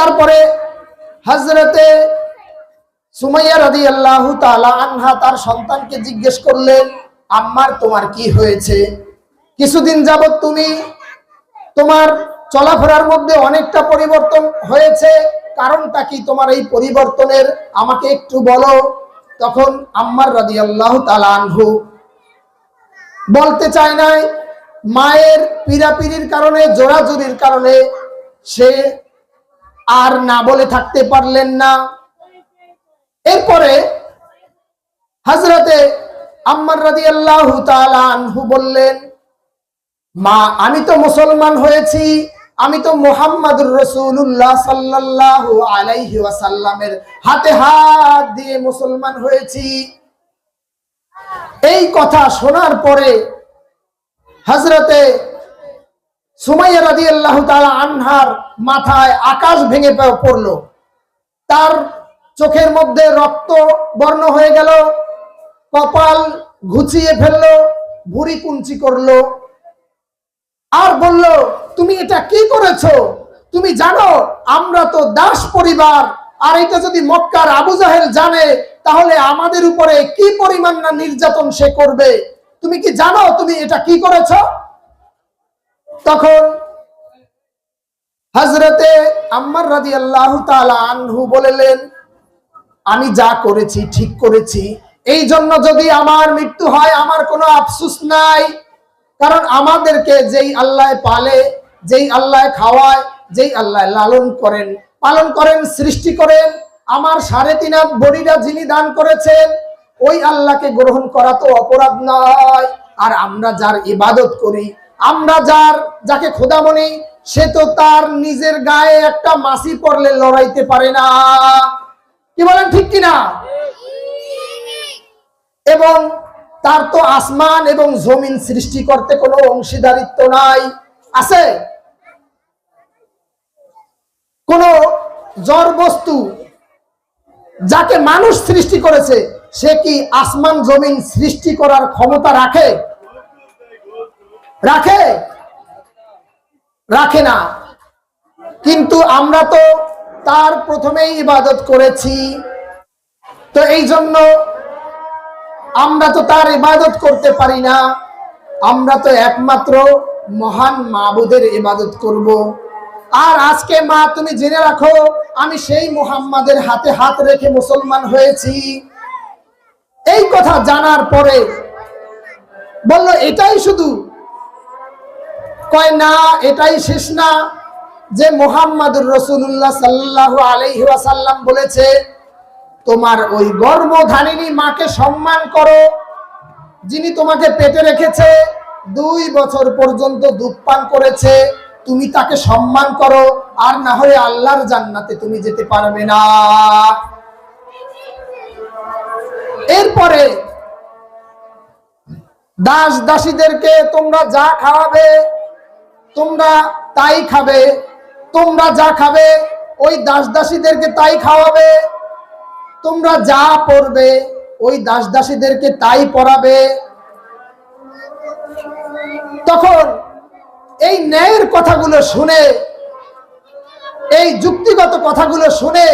তারপরে হজরতে সুমাইয়া রাদি আল্লাহ আনহা তার সন্তানকে জিজ্ঞেস করলেন, আম্মার, তোমার কি হয়েছে? কিছুদিন যাবত তুমি তোমার চলাফেরার মধ্যে অনেকটা পরিবর্তন হয়েছে, কারণটা কি তোমার এই পরিবর্তনের? আমাকে একটু বলো। তখন আম্মার রাদি আল্লাহ আনহু বলতে চায় নাই, মায়ের পিরাপিরির কারণে জোরাজুরির কারণে সে আর না বলে থাকতে পারলেন না। এরপরে হাজরতে আম্মার রাদি আল্লাহ আনহু বললেন, মা, আমি তো মুসলমান হয়েছি, আমি তো মোহাম্মদুর রসুল্লাহ সাল্লাহ আলাইহি ওয়াসাল্লামের হাতে হাত দিয়ে মুসলমান হয়েছি। এই কথা শোনার পরে হজরতে সুমাইয়া রাজি আল্লাহ তালা আনহার মাথায় আকাশ ভেঙে পড়ল। তার চোখের মধ্যে রক্ত বর্ণ হয়ে গেল, কপাল ঘুচিয়ে ফেলল ভুড়ি কুঞ্চি করল। আর বলল, তুমি এটা কি করেছ? তুমি জানো, আমরা তো দাস পরিবার। আর এটা যদি মক্কার আবু জাহেল জানে, তাহলে আমাদের উপরে কি পরিমাণ না নির্যাতন সে করবে? তুমি কি জানো তুমি এটা কি করেছ? তখন হজরতে আম্মার রাজি আল্লাহ আনহু বলেলেন, আমি যা করেছি, ঠিক করেছি। এই জন্য যদি আমার মৃত্যু হয়, আমার কোনো আফসুস নাই। কারণ আমাদেরকে যেই আল্লাহ পালে, যেই আল্লাহ খাওয়ায়, যেই আল্লাহ লালন করেন, পালন করেন, সৃষ্টি করেন, আমার সাড়ে তিন হাত বড়িরা যিনি দান করেছেন, ওই আল্লাহকে গ্রহণ করা তো অপরাধ নয়। আর আমরা যার ইবাদত করি আমরা যার, যাকে খোদা মনি, সে তো তার নিজের গায়ে একটা মাসি পড়লে লড়াইতে পারে না। কি বলেন, ঠিক কিনা এবং তার তো আসমান এবং জমিন সৃষ্টি করতে কোনো অংশীদারিত্ব নাই। আছে? কোন জড় বস্তু যাকে মানুষ সৃষ্টি করেছে, সে কি আসমান, জমিন সৃষ্টি করার ক্ষমতা রাখে? রাখে? রাখে না। কিন্তু আমরা তো তার প্রথমেই ইবাদত করেছি। তো এই জন্য আমরা তো তার ইবাদত করতে পারি না। আমরা তো একমাত্র মহান মাবুদের ইবাদত করব। আর আজকে মা, তুমি জেনে রাখো, আমি সেই মুহাম্মাদের হাতে হাত রেখে মুসলমান হয়েছি। এই কথা জানার পরে বলল, এটাই শুধু কয়, না, এটাই শেষ না। যে মোহাম্মদুর রসুল্লাহ সাল্লাহ আলহি ওয়াসাল্লাম বলেছে, তোমার ওই গর্ভধারিণী মাকে সম্মান করো। যিনি তোমাকে পেটে রেখেছে, দুই বছর পর্যন্ত দুধ পান করেছে, তুমি তাকে সম্মান করো। আর না হলে আল্লাহর জান্নাতে তুমি যেতে পারবে না। এরপরে দাস দাসীদেরকে তোমরা যা খাওয়াবে তোমরা তাই খাবে, তোমরা যা খাবে, ওই দাস দাসীদেরকে তাই খাওয়াবে। তোমরা যা পড়বে, ওই দাস দাসীদেরকে তাই পড়াবে। তখন এই ন্যায়ের কথাগুলো শুনে, এই যুক্তিগত কথাগুলো শুনে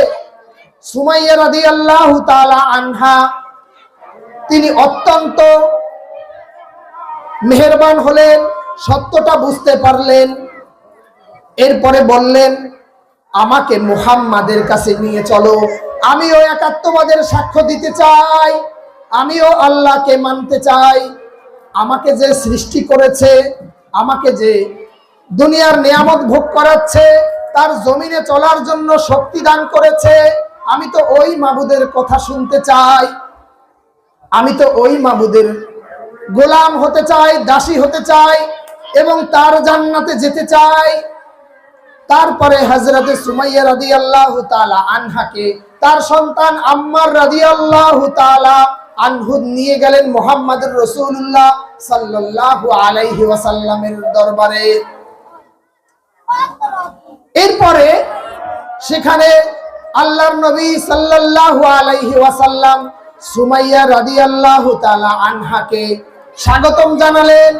সুমাইয়া রাদি আল্লাহ আনহা, তিনি অত্যন্ত মেহেরবান হলেন। সত্যটা বুঝতে পারলেন, এরপরে বললেন, আমাকে মুহাম্মাদের কাছে নিয়ে চলো। আমিও একাত্মবাদের সাক্ষ্য দিতে চাই। আমিও আল্লাহকে মানতে চাই। আমাকে যে সৃষ্টি করেছে, আমাকে যে দুনিয়ার নিয়ামত ভোগ করাচ্ছে, তার জমিনে চলার জন্য শক্তি দান করেছে, আমি তো ওই মাবুদের কথা শুনতে চাই। আমি তো ওই মাবুদের গোলাম হতে চাই, দাসী হতে চাই। এবং তার জান্নাতে যেতে চাই তারপরে হজরত সুমাইয়া রাদি আল্লাহ আনহাকে তার সন্তান আম্মার রাদি আল্লাহ আনহু নিয়ে গেলেন মোহাম্মদ রসুল্লাহ সাল্লাহ আলাইহি ওয়াসাল্লামের দরবারে। এরপরে সেখানে আল্লাহর নবী সাল্লাল্লাহু আলাইহি ওয়াসাল্লাম সুমাইয়া রাদিয়াল্লাহু তাআলা আনহাকে স্বাগতম জানালেন।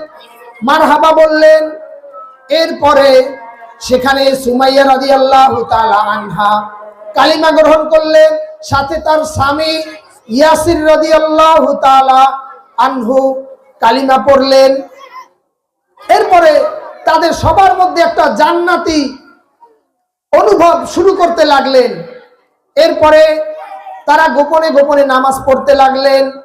মারহাবা বললেন, এরপরে সেখানে সুমাইয়া রাজি আল্লাহ আনহা কালিমা গ্রহণ করলেন, সাথে তার স্বামী ইয়াসির রাজি আল্লাহ আনহু কালিমা পড়লেন। এরপরে তাদের সবার মধ্যে একটা জান্নাতি অনুভব শুরু করতে লাগলেন। এরপরে তারা গোপনে গোপনে নামাজ পড়তে লাগলেন।